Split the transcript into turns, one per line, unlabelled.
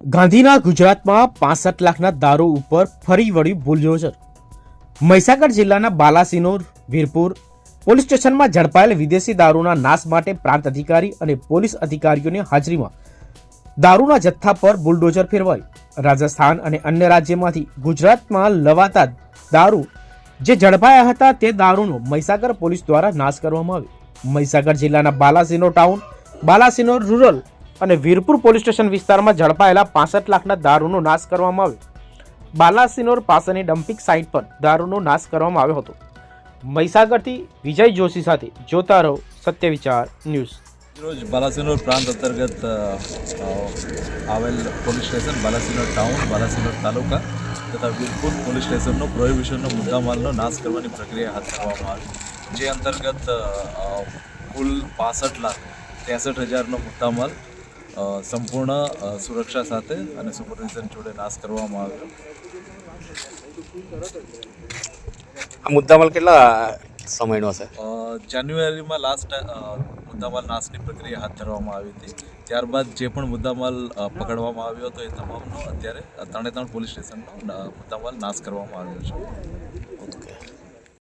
ગાંધીના ગુજરાતમાં પાસઠ લાખના દારૂ ઉપર ફરી વળી બુલડોઝર મહીસાગર જિલ્લાના બાલાસિનોર, વીરપુર પોલીસ સ્ટેશનમાં ઝડપાયેલ વિદેશી દારૂના નાશ માટે પ્રાંત અધિકારી અને પોલીસ અધિકારીઓની હાજરીમાં દારૂના જથ્થા પર બુલડોઝર ફેરવાયું રાજસ્થાન અને અન્ય રાજ્યમાંથી ગુજરાતમાં લવાતા દારૂ જે ઝડપાયા હતા તે દારૂનો મહીસાગર પોલીસ દ્વારા નાશ કરવામાં આવ્યો. મહીસાગર જિલ્લાના બાલાસિનોર ટાઉન, બાલાસિનોર રૂરલ અને વીરપુર પોલીસ સ્ટેશન વિસ્તારમાં ઝડપાયેલા પાસઠ લાખના દારૂનો નાશ કરવામાં આવ્યો. બાલાસિનોર પાસેની ડમ્પિંગ સાઇટ પર દારૂનો નાશ કરવામાં આવ્યો હતો. મહીસાગરથી વિજય જોશી સાથે જોતા રહો સત્ય વિચાર ન્યૂઝ.
રોજ બાલાસિનોર પ્રાંત અંતર્ગત આવેલ police station Balasinor town Balasinor taluka તથા વીરપુર પોલીસ સ્ટેશનનો પ્રોહિબિશનનો મુદ્દામાલનો નાશ કરવાની પ્રક્રિયા હાથ ધરવામાં આવી. જે અંતર્ગત કુલ પાસઠ લાખ ત્રેસઠ હજારનો મુદ્દામાલ સંપૂર્ણ સુરક્ષા સાથે અને સુપરવિઝન જોડે નાશ કરવામાં આવ્યો.
આ મુદ્દામાલ કેટલા સમયનો
છે? જાન્યુઆરીમાં લાસ્ટ મુદ્દામાલ નાશની પ્રક્રિયા હાથ ધરવામાં આવી હતી. ત્યારબાદ જે પણ મુદ્દામાલ પકડવામાં આવ્યો હતો એ તમામનો અત્યારે ત્રણે ત્રણ પોલીસ સ્ટેશનનો મુદ્દામાલ નાશ કરવામાં આવ્યો છે.